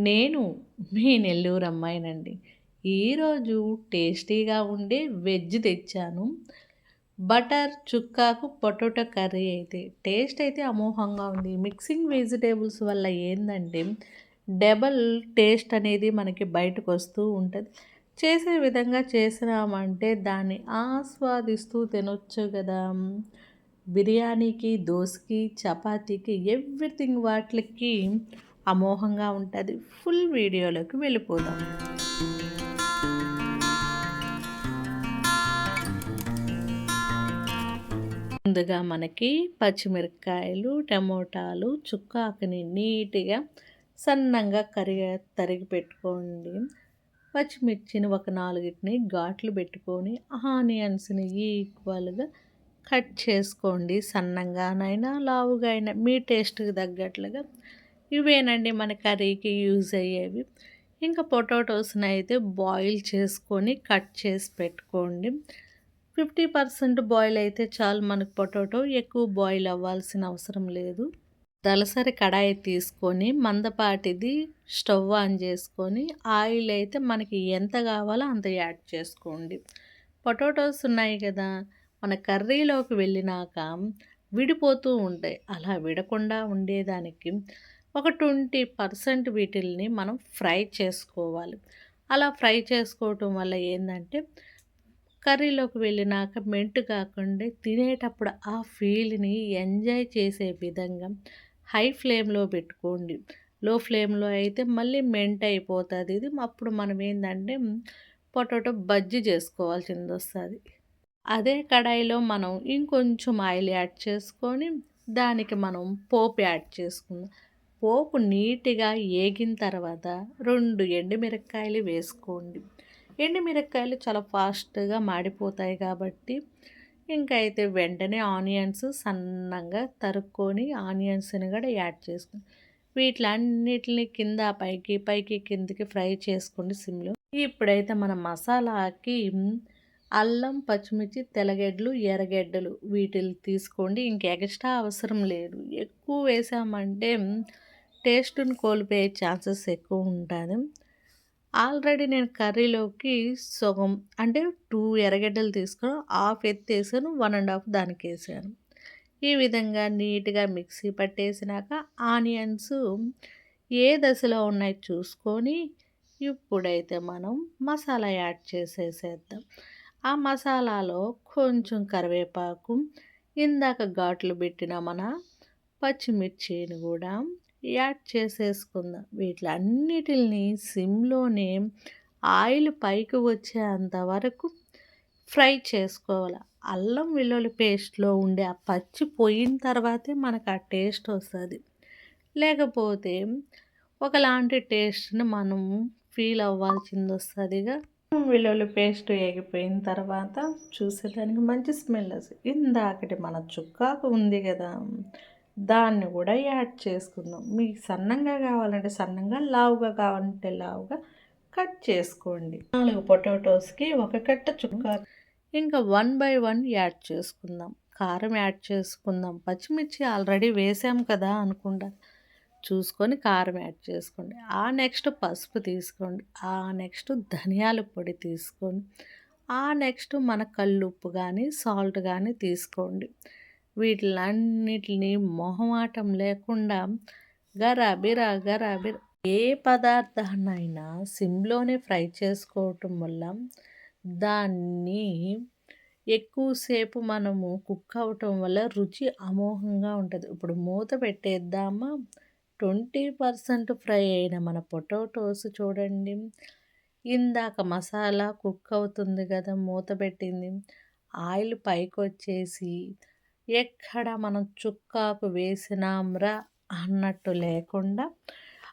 నేను మీ నెల్లూరు అమ్మాయినండి. ఈరోజు టేస్టీగా ఉండే వెజ్ తెచ్చాను. బటర్ చుక్కాకు పొటాటో కర్రీ అయితే టేస్ట్ అయితే అమోహంగా ఉంది. మిక్సింగ్ వెజిటేబుల్స్ వల్ల ఏంటంటే డబల్ టేస్ట్ అనేది మనకి బయటకు వస్తూ ఉంటుంది. చేసే విధంగా చేసినామంటే దాన్ని ఆస్వాదిస్తూ తినొచ్చు కదా. బిర్యానీకి దోశకి చపాతీకి ఎవ్రీథింగ్ వాటికి అమోఘంగా ఉంటుంది. ఫుల్ వీడియోలోకి వెళ్ళిపోదాం. ముందుగా మనకి పచ్చిమిరపకాయలు టమోటాలు చుక్కాకుని నీట్గా సన్నంగా కరిగ తరిగి పెట్టుకోండి. పచ్చిమిర్చిని ఒక నాలుగిటిని ఘాట్లు పెట్టుకొని ఆనియన్స్ని ఈక్వల్గా కట్ చేసుకోండి. సన్నంగానైనా లావుగా అయినా మీ టేస్ట్కి తగ్గట్లుగా ఇవేనండి మన కర్రీకి యూజ్ అయ్యేవి. ఇంకా పొటాటోస్ని అయితే బాయిల్ చేసుకొని కట్ చేసి పెట్టుకోండి. ఫిఫ్టీ పర్సెంట్ బాయిల్ అయితే చాలు మనకు పొటాటో ఎక్కువ బాయిల్ అవ్వాల్సిన అవసరం లేదు. దలసరి కడాయి తీసుకొని మందపాటిది స్టవ్ ఆన్ చేసుకొని ఆయిల్ అయితే మనకి ఎంత కావాలో అంత యాడ్ చేసుకోండి. పొటాటోస్ ఉన్నాయి కదా మన కర్రీలోకి వెళ్ళినాక విడిపోతూ ఉంటాయి. అలా విడకుండా ఉండేదానికి ఒక ట్వంటీ పర్సెంట్ వీటిల్ని మనం ఫ్రై చేసుకోవాలి. అలా ఫ్రై చేసుకోవటం వల్ల ఏంటంటే కర్రీలోకి వెళ్ళినాక మెంటు కాకుండా తినేటప్పుడు ఆ ఫీల్ని ఎంజాయ్ చేసే విధంగా హై ఫ్లేమ్లో పెట్టుకోండి. లో ఫ్లేమ్లో అయితే మళ్ళీ మెంట్ అయిపోతుంది. ఇది అప్పుడు మనం ఏంటంటే పొటాటో బజ్జీ చేసుకోవాల్సింది వస్తుంది. అదే కడాయిలో మనం ఇంకొంచెం ఆయిల్ యాడ్ చేసుకొని దానికి మనం పోపు యాడ్ చేసుకుందాం. పోపు నీట్గా ఏగిన తర్వాత రెండు ఎండుమిరపకాయలు వేసుకోండి. ఎండుమిరపకాయలు చాలా ఫాస్ట్గా మాడిపోతాయి కాబట్టి ఇంకా అయితే వెంటనే ఆనియన్స్ సన్నంగా తరుక్కొని ఆనియన్స్ని కూడా యాడ్ చేసుకుని వీటిలన్నిటిని కింద పైకి పైకి కిందకి ఫ్రై చేసుకోండి సిమ్లో. ఇప్పుడైతే మన మసాలాకి అల్లం పచ్చిమిర్చి తెల్లగడ్డలు ఎర్రగడ్డలు వీటిని తీసుకోండి. ఇంక ఎక్స్ట్రా అవసరం లేదు. ఎక్కువ వేసామంటే టేస్ట్ను కోల్పోయే ఛాన్సెస్ ఎక్కువ ఉంటుంది ఆల్రెడీ నేను కర్రీలోకి సగం అంటే టూ ఎర్రగడ్డలు తీసుకొని హాఫ్ ఎత్తేసాను వన్ అండ్ హాఫ్ దానికి వేసాను. ఈ విధంగా నీట్గా మిక్సీ పట్టేసినాక ఆనియన్స్ ఏ దశలో ఉన్నాయి చూసుకొని ఇప్పుడైతే మనం మసాలా యాడ్ చేసేసేద్దాం. ఆ మసాలాలో కొంచెం కరివేపాకు ఇందాక ఘాట్లు పెట్టిన మన పచ్చిమిర్చిని కూడా యాడ్ చేసేసుకుందాం. వీటిలన్నిటిని సిమ్లోనే ఆయిల్ పైకి వచ్చేంత వరకు ఫ్రై చేసుకోవాలి. అల్లం వెల్లుల్లి పేస్ట్లో ఉండే ఆ పచ్చి పోయిన తర్వాతే మనకు ఆ టేస్ట్ వస్తుంది. లేకపోతే ఒకలాంటి టేస్ట్ని మనం ఫీల్ అవ్వాల్సింది వస్తుందిగా వెల్లుల్లి పేస్ట్ ఎగిపోయిన తర్వాత చూసేదానికి మంచి స్మెల్ వస్తుంది. ఇందాకటి మన చుక్కాకు ఉంది కదా దాన్ని కూడా యాడ్ చేసుకుందాం. మీకు సన్నంగా కావాలంటే సన్నంగా లావుగా కావాలంటే లావుగా కట్ చేసుకోండి. నాలుగు పొటాటోస్కి ఒక కట్ట చుక్క. ఇంకా వన్ బై వన్ యాడ్ చేసుకుందాం. కారం యాడ్ చేసుకుందాం. పచ్చిమిర్చి ఆల్రెడీ వేసాం కదా అనుకుంటా. చూసుకొని కారం యాడ్ చేసుకోండి. ఆ నెక్స్ట్ పసుపు తీసుకోండి. ఆ నెక్స్ట్ ధనియాల పొడి తీసుకోండి. ఆ నెక్స్ట్ మన కల్లుప్పు కానీ సాల్ట్ కానీ తీసుకోండి. వీటిలన్నిటిని మొహమాటం లేకుండా గరాబిరా గరాబిరా. ఏ పదార్థాన్నైనా సిమ్లోనే ఫ్రై చేసుకోవటం వల్ల దాన్ని ఎక్కువసేపు మనము కుక్ అవటం వల్ల రుచి అమోఘంగా ఉంటుంది. ఇప్పుడు మూత పెట్టేద్దామా? ట్వంటీ పర్సెంట్ ఫ్రై అయిన మన పొటాటోస్ చూడండి. ఇందాక మసాలా కుక్ అవుతుంది కదా మూత పెట్టింది. ఆయిల్ పైకి వచ్చేసి ఎక్కడ మనం చుక్కాకు వేసినాంరా అన్నట్టు లేకుండా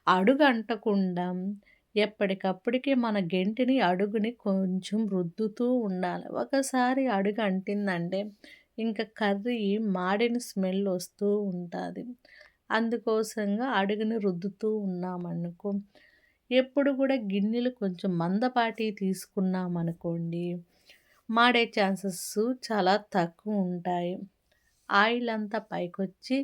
అడుగు అంటకుండా ఎప్పటికప్పటికి మన గెంటిని అడుగుని కొంచెం రుద్దుతూ ఉండాలి. ఒకసారి అడుగు అంటిందంటే ఇంకా కర్రీ మాడిన స్మెల్ వస్తూ ఉంటుంది. అందుకోసంగా అడుగుని రుద్దుతూ ఉన్నామనుకో ఎప్పుడు కూడా గిన్నెలు కొంచెం మందపాటి తీసుకున్నామనుకోండి మాడే ఛాన్సెస్ చాలా తక్కువ ఉంటాయి. ఆయిల్ అంతా పైకొచ్చి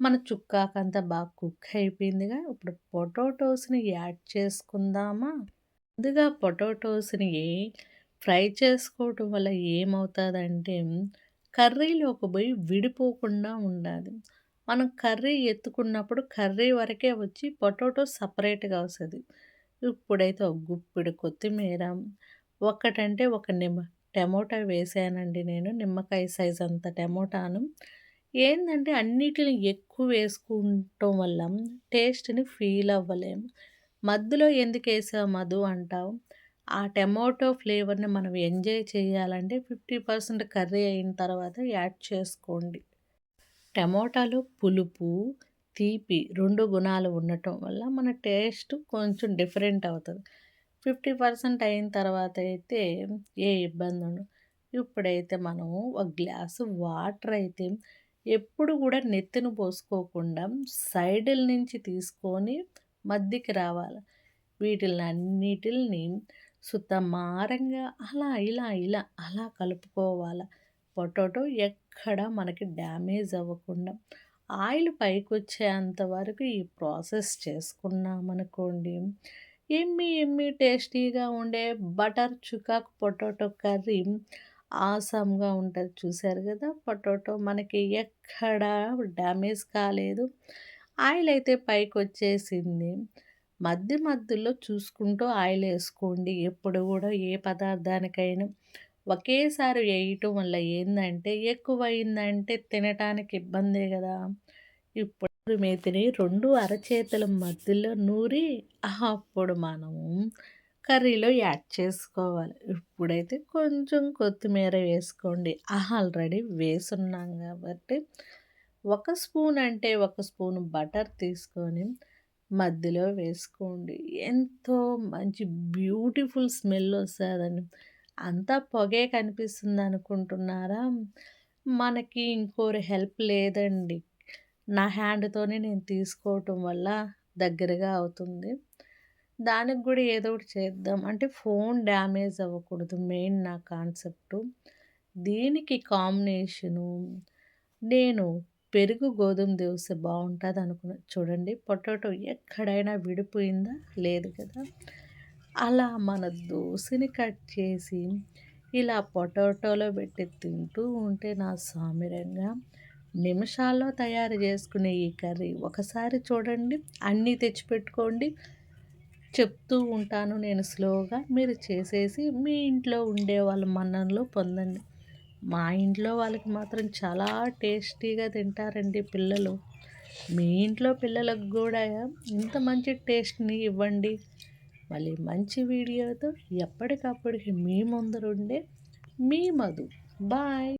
మన చుక్కాకంతా బాగా కుక్ అయిపోయిందిగా. ఇప్పుడు పొటాటోస్ని యాడ్ చేసుకుందామా? ముందుగా పొటాటోస్ని ఫ్రై చేసుకోవటం వల్ల ఏమవుతుందంటే కర్రీలోకి పోయి విడిపోకుండా ఉండాలి. మనం కర్రీ ఎత్తుకున్నప్పుడు కర్రీ వరకే వచ్చి పొటాటో సపరేట్గా వస్తుంది. ఇప్పుడైతే ఒక గుప్పిడి కొత్తిమీర ఒకటంటే ఒక నిమ్మ టమోటా వేసానండి నేను నిమ్మకాయ సైజ్ అంత టమోటాను. ఏంటంటే అన్నిటిని ఎక్కువ వేసుకుంటాం వల్ల టేస్ట్ని ఫీల్ అవ్వలేము మధ్యలో ఎందుకు వేసావు మధు అంటావు? ఆ టమోటో ఫ్లేవర్ని మనం ఎంజాయ్ చేయాలంటే ఫిఫ్టీ పర్సెంట్ కర్రీ అయిన తర్వాత యాడ్ చేసుకోండి. టమోటాలో పులుపు తీపి రెండు గుణాలు ఉండటం వల్ల మన టేస్ట్ కొంచెం డిఫరెంట్ అవుతుంది. ఫిఫ్టీ పర్సెంట్ అయిన తర్వాత అయితే ఏ ఇబ్బంది ఉండదు ఇప్పుడైతే మనము ఒక గ్లాసు వాటర్ అయితే ఎప్పుడు కూడా నెత్తిన పోసుకోకుండా సైడుల నుంచి తీసుకొని మధ్యకి రావాలి. వీటిని అన్నిటిని సుతమారంగా అలా ఇలా ఇలా అలా కలుపుకోవాలి. పొటాటో ఎక్కడ మనకి డ్యామేజ్ అవ్వకుండా ఆయిల్ పైకి వచ్చేంత వరకు ఈ ప్రాసెస్ చేసుకున్నామనుకోండి ఎమ్మి ఎమ్మి టేస్టీగా ఉండే బటర్ చుకాక్ పొటాటో కర్రీ ఆసమ్గా ఉంటుంది. చూసారు కదా పొటాటో మనకి ఎక్కడ డ్యామేజ్ కాలేదు. ఆయిల్ అయితే పైకి వచ్చేసింది మధ్య మధ్యలో చూసుకుంటూ ఆయిల్ వేసుకోండి. ఎప్పుడు కూడా ఏ పదార్థానికైనా ఒకేసారి వేయటం వల్ల ఏంటంటే ఎక్కువ అయిందంటే తినటానికి ఇబ్బందే కదా. ఇప్పుడు మేతిని రెండు అరచేతుల మధ్యలో నూరి అప్పుడు మనము కర్రీలో యాడ్ చేసుకోవాలి. ఇప్పుడైతే కొంచెం కొత్తిమీర వేసుకోండి. ఆల్రెడీ వేసున్నాం కాబట్టి ఒక స్పూన్ అంటే ఒక స్పూన్ బటర్ తీసుకొని మధ్యలో వేసుకోండి. ఎంతో మంచి బ్యూటిఫుల్ స్మెల్ వస్తుందని అంతా పొగే కనిపిస్తుంది అనుకుంటున్నారా? మనకి ఇంకోరి హెల్ప్ లేదండి. నా హ్యాండ్తోనే నేను తీసుకోవటం వల్ల దగ్గరగా అవుతుంది. దానికి కూడా ఏదో ఒకటి చేద్దాం. అంటే ఫోన్ డ్యామేజ్ అవ్వకూడదు మెయిన్ నా కాన్సెప్టు. దీనికి కాంబినేషను నేను పెరుగు గోధుమ దోశ బాగుంటుంది అనుకున్నా. చూడండి పొటాటో ఎక్కడైనా విడిపోయిందా? లేదు కదా. అలా మన దోశని కట్ చేసి ఇలా పొటాటోలో పెట్టి తింటూ ఉంటే నా సామిరంగా నిమిషాల్లో తయారు చేసుకునే ఈ కర్రీ ఒకసారి చూడండి అన్నీ తెచ్చిపెట్టుకోండి. చెప్తూ ఉంటాను నేను స్లోగా మీరు చేసేసి మీ ఇంట్లో ఉండే వాళ్ళ మన్ననలో పొందండి. మా ఇంట్లో వాళ్ళకి మాత్రం చాలా టేస్టీగా తింటారండి పిల్లలు. మీ ఇంట్లో పిల్లలకు కూడా ఇంత మంచి టేస్ట్ని ఇవ్వండి. మళ్ళీ మంచి వీడియోతో ఎప్పటికప్పటికి మీ ముందరుండే మీ మధు. బాయ్.